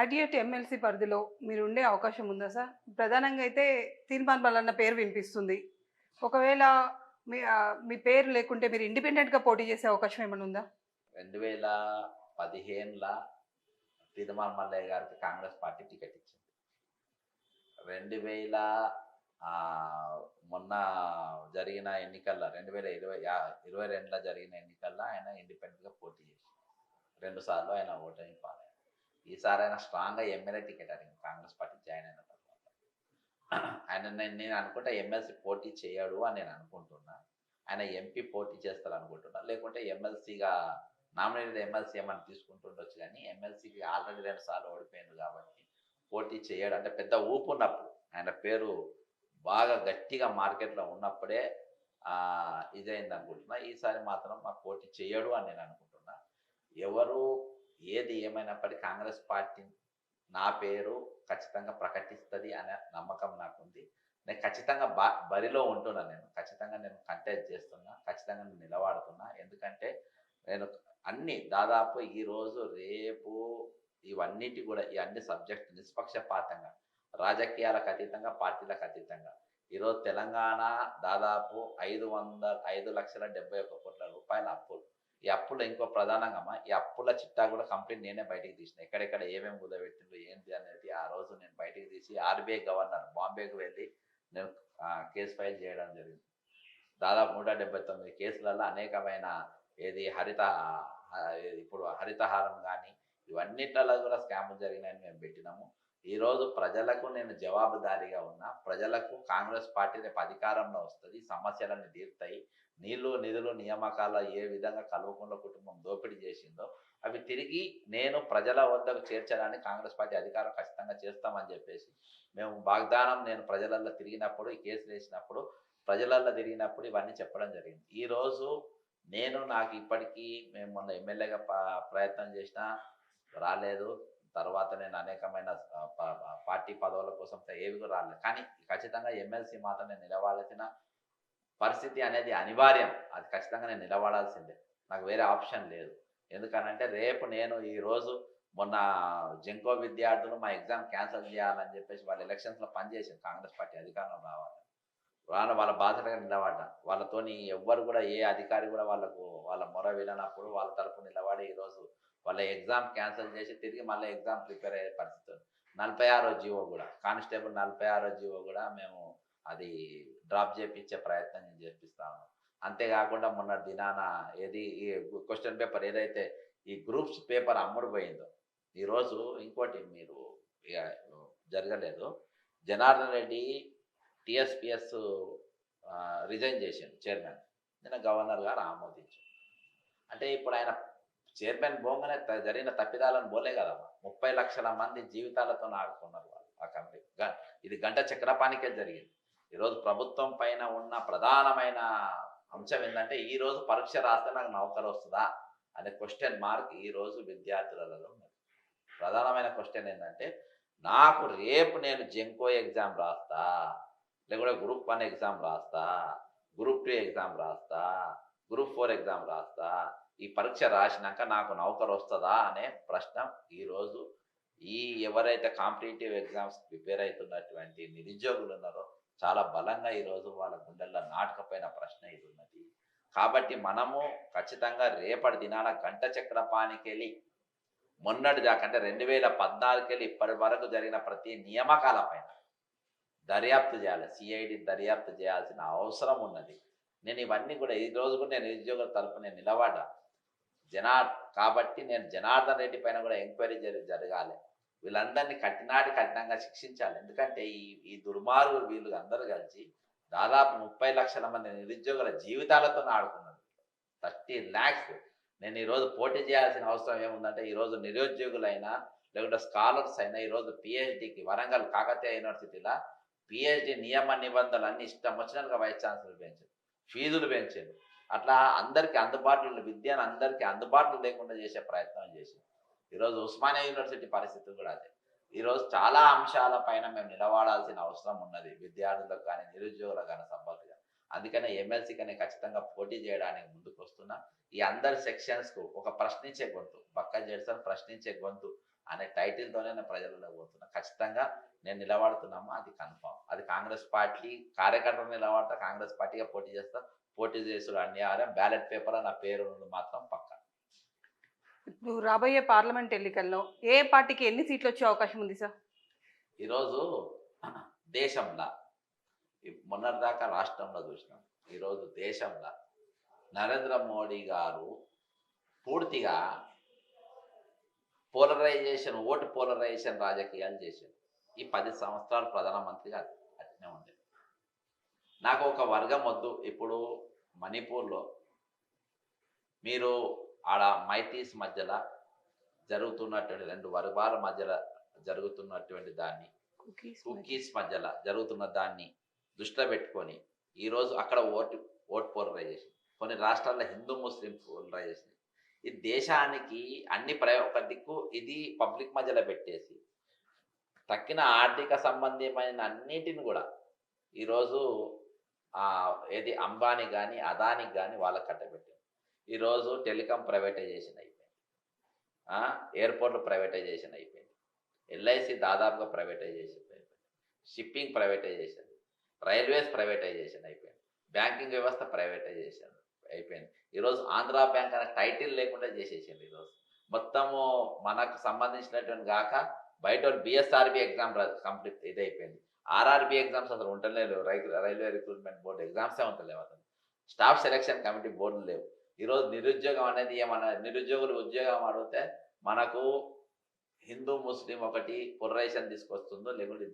Graduate MLC పరిధిలో మీరు ఉండే అవకాశం ఉందా సార్? ప్రధానంగా అయితే తీర్మాన్ బలన్న పేరు వినిపిస్తుంది. ఒకవేళ మీ మీ పేరు లేకుంటే మీరు ఇండిపెండెంట్గా పోటీ చేసే అవకాశం ఏమైనా ఉందా? రెండు వేల పదిహేనుల తిరుమల మల్లయ్య గారికి కాంగ్రెస్ పార్టీ టికెట్ ఇచ్చింది. రెండు వేల మొన్న జరిగిన ఎన్నికల్లో రెండు వేల ఇరవై ఇరవై రెండులో జరిగిన ఎన్నికల్లో ఆయన ఇండిపెండెంట్గా పోటీ చేసి రెండు సార్లు ఆయన ఓటమి పాలయ్యారు ఈసారి ఆయన స్ట్రాంగ్గా ఎమ్మెల్యే టికెట్ అని కాంగ్రెస్ పార్టీ జాయిన్ అయిన తర్వాత. ఆయన నేను నేను అనుకుంటా ఎమ్మెల్సీ పోటీ చేయడు అని నేను అనుకుంటున్నా. ఆయన ఎంపీ పోటీ చేస్తారు అనుకుంటున్నా. లేకుంటే ఎమ్మెల్సీగా నామినేటెడ్ ఎమ్మెల్సీ ఏమైనా తీసుకుంటుండొచ్చు కానీ ఎమ్మెల్సీకి ఆల్రెడీ రెండు సార్లు ఓడిపోయింది కాబట్టి పోటీ చేయడు. అంటే పెద్ద ఊపు ఉన్నప్పుడు ఆయన పేరు బాగా గట్టిగా మార్కెట్లో ఉన్నప్పుడే ఇదైంది అనుకుంటున్నా. ఈసారి మాత్రం మా పోటీ చేయడు అని నేను అనుకుంటున్నా. ఎవరు ఏది ఏమైనప్పటికీ కాంగ్రెస్ పార్టీ నా పేరు ఖచ్చితంగా ప్రకటిస్తుంది అనే నమ్మకం నాకుంది. నేను ఖచ్చితంగా బా బరిలో ఉంటున్నా నేను. ఖచ్చితంగా నేను కంటెస్ట్ చేస్తున్నా ఖచ్చితంగా నేను నిలబడుతున్నా. ఎందుకంటే నేను అన్ని దాదాపు ఈరోజు రేపు ఇవన్నిటి కూడా ఈ అన్ని సబ్జెక్ట్ నిష్పక్షపాతంగా రాజకీయాలకు అతీతంగా పార్టీలకు అతీతంగా. ఈరోజు తెలంగాణ దాదాపు ఐదు వందల ఐదు లక్షల డెబ్బై ఒక్క కోట్ల రూపాయల అప్పులు. ఈ అప్పులు ఇంకో ప్రధానంగా ఈ అప్పుల చిట్టా కూడా కంప్లీట్ నేనే బయటికి తీసిన. ఎక్కడెక్కడ ఏమేమి కుదబెట్టిండ్రు ఏంటి అనేది ఆ రోజు నేను బయటికి తీసి ఆర్బీఐ గవర్నర్ బాంబేకి వెళ్ళి నేను కేసు ఫైల్ చేయడం జరిగింది. దాదాపు నూట డెబ్బై తొమ్మిది కేసులలో అనేకమైన ఏది హరిత ఇప్పుడు హరితహారం కానీ ఇవన్నిట్లలో కూడా స్కాములు జరిగినాయని మేము పెట్టినాము. ఈరోజు ప్రజలకు నేను జవాబుదారీగా ఉన్నా ప్రజలకు కాంగ్రెస్ పార్టీ రేపు అధికారంలో వస్తుంది సమస్యలన్నీ తీరుతాయి. నీళ్ళు నిధులు నియామకాల ఏ విధంగా కల్వకుంట్ల కుటుంబం దోపిడీ చేసిందో అవి తిరిగి నేను ప్రజల వద్దకు చేర్చడానికి కాంగ్రెస్ పార్టీ అధికారం ఖచ్చితంగా చేస్తామని చెప్పేసి మేము వాగ్దానం నేను ప్రజలల్లో తిరిగినప్పుడు ఈ కేసులు వేసినప్పుడు ప్రజలల్లో తిరిగినప్పుడు ఇవన్నీ చెప్పడం జరిగింది. ఈరోజు నేను నాకు ఇప్పటికీ మేము మొన్న ఎమ్మెల్యేగా ప్రయత్నం చేసినా రాలేదు. తర్వాత నేను అనేకమైన పార్టీ పదవుల కోసం ఏవి కూడా రాలేదు. కానీ ఖచ్చితంగా ఎమ్మెల్సీ మాత్రం నేను నిలవాల్సిన పరిస్థితి అనేది అనివార్యం. అది ఖచ్చితంగా నేను నిలబడాల్సిందే. నాకు వేరే ఆప్షన్ లేదు. ఎందుకనంటే రేపు నేను ఈరోజు మొన్న జంకో విద్యార్థులు మా ఎగ్జామ్ క్యాన్సిల్ చేయాలని చెప్పేసి వాళ్ళు ఎలక్షన్స్లో పనిచేసింది కాంగ్రెస్ పార్టీ అధికారంలో రావాలి. వాళ్ళ వాళ్ళ బాధ్యతగా నిలబడ్డ. వాళ్ళతోని ఎవ్వరు కూడా ఏ అధికారి కూడా వాళ్ళకు వాళ్ళ మొర వెళ్ళినప్పుడు వాళ్ళ తరపు నిలబడి ఈరోజు వాళ్ళ ఎగ్జామ్ క్యాన్సిల్ చేసి తిరిగి మళ్ళీ ఎగ్జామ్ ప్రిపేర్ అయ్యే పరిస్థితి నలభై ఆరో జీవో కూడా కానిస్టేబుల్ నలభై ఆరో జీవో కూడా మేము అది డ్రాప్ చేపించే ప్రయత్నం నేను చేపిస్తాను. అంతేకాకుండా మొన్న దినాన ఏది ఈ క్వశ్చన్ పేపర్ ఏదైతే ఈ గ్రూప్స్ పేపర్ అమ్ముడుపోయిందో ఈరోజు ఇంకోటి మీరు ఇక జరగలేదు. జనార్దన్ రెడ్డి టిఎస్పిఎస్ రిజైన్ చేసిండు చైర్మన్. నిన్న గవర్నర్ గారు ఆమోదించారు అంటే ఇప్పుడు ఆయన చైర్మన్ పోగానే త- జరిగిన తప్పిదాలను పోలే కదమ్మా. ముప్పై లక్షల మంది జీవితాలతో ఆడుకున్నారు వాళ్ళు ఆ కంపెనీ. గ- ఇది గంట చక్రపానికే జరిగింది. ఈరోజు ప్రభుత్వం పైన ఉన్న ప్రధానమైన అంశం ఏంటంటే ఈరోజు పరీక్ష రాస్తే నాకు నౌకరు వస్తుందా అనే క్వశ్చన్ మార్క్ ఈరోజు విద్యార్థులలో ఉన్నది ప్రధానమైన క్వశ్చన్ ఏంటంటే నాకు రేపు నేను జెంకో ఎగ్జామ్ రాస్తా లేకుంటే గ్రూప్ వన్ ఎగ్జామ్ రాస్తా గ్రూప్ టూ ఎగ్జామ్ రాస్తా గ్రూప్ ఫోర్ ఎగ్జామ్ రాస్తా ఈ పరీక్ష రాసినాక నాకు నౌకరు వస్తుందా అనే ప్రశ్న ఈరోజు ఈ ఎవరైతే కాంపిటేటివ్ ఎగ్జామ్స్ ప్రిపేర్ అవుతున్నటువంటి నిరుద్యోగులు ఉన్నారో చాలా బలంగా ఈరోజు వాళ్ళ గుండెల్లో నాటకపోయిన ప్రశ్న ఇది ఉన్నది. కాబట్టి మనము ఖచ్చితంగా రేపటి దినాల గంట చక్రపానికెళ్ళి మొన్నటి దాకా అంటే రెండు వేల పద్నాలుగుకెళ్ళి ఇప్పటి వరకు జరిగిన ప్రతి నియామకాల పైన దర్యాప్తు చేయాలి. సిఐడి దర్యాప్తు చేయాల్సిన అవసరం ఉన్నది. నేను ఇవన్నీ కూడా ఈ రోజు కూడా నేను నిరుద్యోగుల తరపు నేను నిలబడ్డా. జనా కాబట్టి నేను జనార్దన్ రెడ్డి పైన కూడా ఎంక్వైరీ జరి జరగాలి. వీళ్ళందరినీ కఠినాటి కఠినంగా శిక్షించాలి. ఎందుకంటే ఈ ఈ దుర్మార్గులు వీళ్ళు అందరూ కలిసి దాదాపు ముప్పై లక్షల మంది నిరుద్యోగుల జీవితాలతో ఆడుకున్నారు. థర్టీ ల్యాక్స్. నేను ఈరోజు పోటీ చేయాల్సిన అవసరం ఏముందంటే ఈరోజు నిరుద్యోగులైనా లేకుంటే స్కాలర్స్ అయినా ఈరోజు పిహెచ్డికి వరంగల్ కాకతీయ యూనివర్సిటీలో పిహెచ్డి నియమ నిబంధనలు అన్ని ఇష్టం వచ్చినట్టుగా వైస్ ఛాన్సలర్ పెంచారు ఫీజులు పెంచారు. అట్లా అందరికీ అందుబాటులో విద్యను అందరికీ అందుబాటులో లేకుండా చేసే ప్రయత్నం చేసింది ఈరోజు ఉస్మానియా యూనివర్సిటీ పరిస్థితి కూడా అదే. ఈరోజు చాలా అంశాల పైన మేము నిలబడాల్సిన అవసరం ఉన్నది. విద్యార్థులకు కానీ నిరుద్యోగులకు కానీ సంబంధించి అందుకనే ఎమ్మెల్సీ కానీ ఖచ్చితంగా పోటీ చేయడానికి ముందుకు వస్తున్నా. ఈ అందరి సెక్షన్స్కు ఒక ప్రశ్నించే గొంతు పక్క జడ్సన్ ప్రశ్నించే గొంతు అనే టైటిల్తోనే నేను ప్రజలలో పోతున్నా. ఖచ్చితంగా నేను నిలబడుతున్నాము? అది కన్ఫామ్. అది కాంగ్రెస్ పార్టీ కార్యకర్తలు నిలబడతా కాంగ్రెస్ పార్టీగా పోటీ చేస్తా. పోటీ చేసుడు అన్యాయం బ్యాలెట్ పేపర్ నా పేరు మాత్రం పక్క ఇప్పుడు రాబోయే పార్లమెంట్ ఎన్నికల్లో ఏ పార్టీకి ఎన్ని సీట్లు వచ్చే అవకాశం ఉంది సార్? ఈరోజు దేశంలో ఈ మొన్నటిదాకా రాష్ట్రంలో చూసినాం. ఈరోజు దేశంలో నరేంద్ర మోడీ గారు పూర్తిగా పోలరైజేషన్ ఓటు పోలరైజేషన్ రాజకీయాలు చేశారు. ఈ పది సంవత్సరాలు ప్రధానమంత్రిగా అట్నే ఉంది నాకు ఒక వర్గం వద్దు. ఇప్పుడు మణిపూర్లో మీరు ఆడ మైటీస్ మధ్యలో జరుగుతున్నటువంటి రెండు వర్గాల మధ్యలో జరుగుతున్నటువంటి దాన్ని కుకీస్ మధ్యలో జరుగుతున్న దాన్ని దృష్టిలో పెట్టుకొని ఈరోజు అక్కడ ఓటు ఓట్ పోలరైజేషన్ కొన్ని రాష్ట్రాల్లో హిందూ ముస్లిం పోలరైజేషన్. ఈ దేశానికి అన్ని ప్ర ఒక దిక్కు ఇది పబ్లిక్ మధ్యలో పెట్టేసి తక్కిన ఆర్థిక సంబంధమైన అన్నిటిని కూడా ఈరోజు ఏది అంబానీ కానీ అదానీ కానీ వాళ్ళకి కట్టబెట్టారు ఈరోజు టెలికాం ప్రైవేటైజేషన్ అయిపోయింది. ఎయిర్పోర్ట్లు ప్రైవేటైజేషన్ అయిపోయింది. ఎల్ఐసి దాదాపుగా ప్రైవేటైజేషన్ అయిపోయింది. షిప్పింగ్ ప్రైవేటైజేషన్ రైల్వేస్ ప్రైవేటైజేషన్ అయిపోయింది. బ్యాంకింగ్ వ్యవస్థ ప్రైవేటైజేషన్ అయిపోయింది. ఈరోజు ఆంధ్ర బ్యాంక్ అనే టైటిల్ లేకుండా చేసేసింది ఈరోజు మొత్తము మనకు సంబంధించినటువంటి కాక బయట బిఎస్ఆర్బి ఎగ్జామ్ కంప్లీట్ ఇది అయిపోయింది ఆర్ఆర్బి ఎగ్జామ్స్ అసలు ఉంటలేదు రైల్వే రిక్రూట్మెంట్ బోర్డు ఎగ్జామ్సే ఉంటలేవు అసలు. స్టాఫ్ సెలక్షన్ కమిటీ బోర్డులు లేవు. ఈరోజు నిరుద్యోగం అనేది ఏమన్నా నిరుద్యోగులు ఉద్యోగం అడిగితే మనకు హిందూ ముస్లిం ఒకటి కుర్రేషన్ తీసుకొస్తుందో లేకుంటే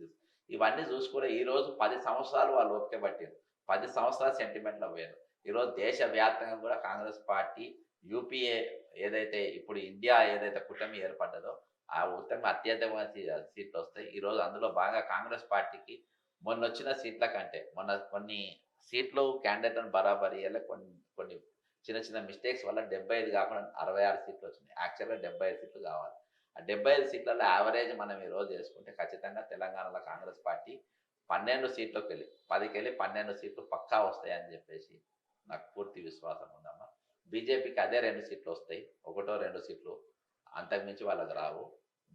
ఇవన్నీ చూసుకుంటే ఈరోజు పది సంవత్సరాలు వాళ్ళు ఓపిక పట్టారు. పది సంవత్సరాలు సెంటిమెంట్లో పోయారు. ఈరోజు దేశవ్యాప్తంగా కూడా కాంగ్రెస్ పార్టీ యూపీఏ ఏదైతే ఇప్పుడు ఇండియా ఏదైతే కూటమి ఏర్పడ్డదో ఆ ఉత్తమ అత్యధికమైన సీట్లు వస్తాయి. ఈరోజు అందులో బాగా కాంగ్రెస్ పార్టీకి మొన్న వచ్చిన సీట్ల కంటే మొన్న కొన్ని సీట్లు క్యాండిడేట్ బరాబరి అయ్యేలా కొన్ని కొన్ని చిన్న చిన్న మిస్టేక్స్ వల్ల డెబ్బై ఐదు కాకుండా అరవై ఆరు సీట్లు వచ్చినాయి. యాక్చువల్గా డెబ్బై ఐదు సీట్లు కావాలి. ఆ డెబ్బై ఐదు సీట్లలో యావరేజ్ మనం ఈ రోజు చేసుకుంటే ఖచ్చితంగా తెలంగాణలో కాంగ్రెస్ పార్టీ పన్నెండు సీట్లకు వెళ్ళి పదికి వెళ్ళి పన్నెండు సీట్లు పక్కా వస్తాయని చెప్పేసి నాకు పూర్తి విశ్వాసం ఉందమ్మా. బీజేపీకి అదే రెండు సీట్లు వస్తాయి. ఒకటో రెండు సీట్లు అంతకుమించి వాళ్ళకి రావు.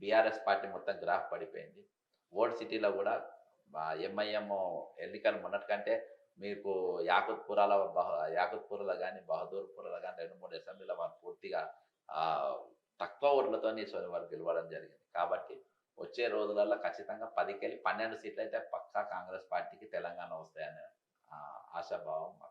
బీఆర్ఎస్ పార్టీ మొత్తం గ్రాఫ్ పడిపోయింది. ఓల్డ్ సిటీలో కూడా ఎంఐఎం ఎన్నికలు మొన్నటికంటే మీకు యాకత్పురాల బహ యాకుత్పురలో కానీ బహదూర్పురలో కానీ రెండు మూడు అసెంబ్లీలో వారు పూర్తిగా తక్కువ ఓట్లతోనే వారు గెలవడం జరిగింది. కాబట్టి వచ్చే రోజులలో ఖచ్చితంగా పదికెళ్ళి పన్నెండు సీట్లు అయితే పక్కా కాంగ్రెస్ పార్టీకి తెలంగాణ వస్తాయనే ఆశాభావం మాకు.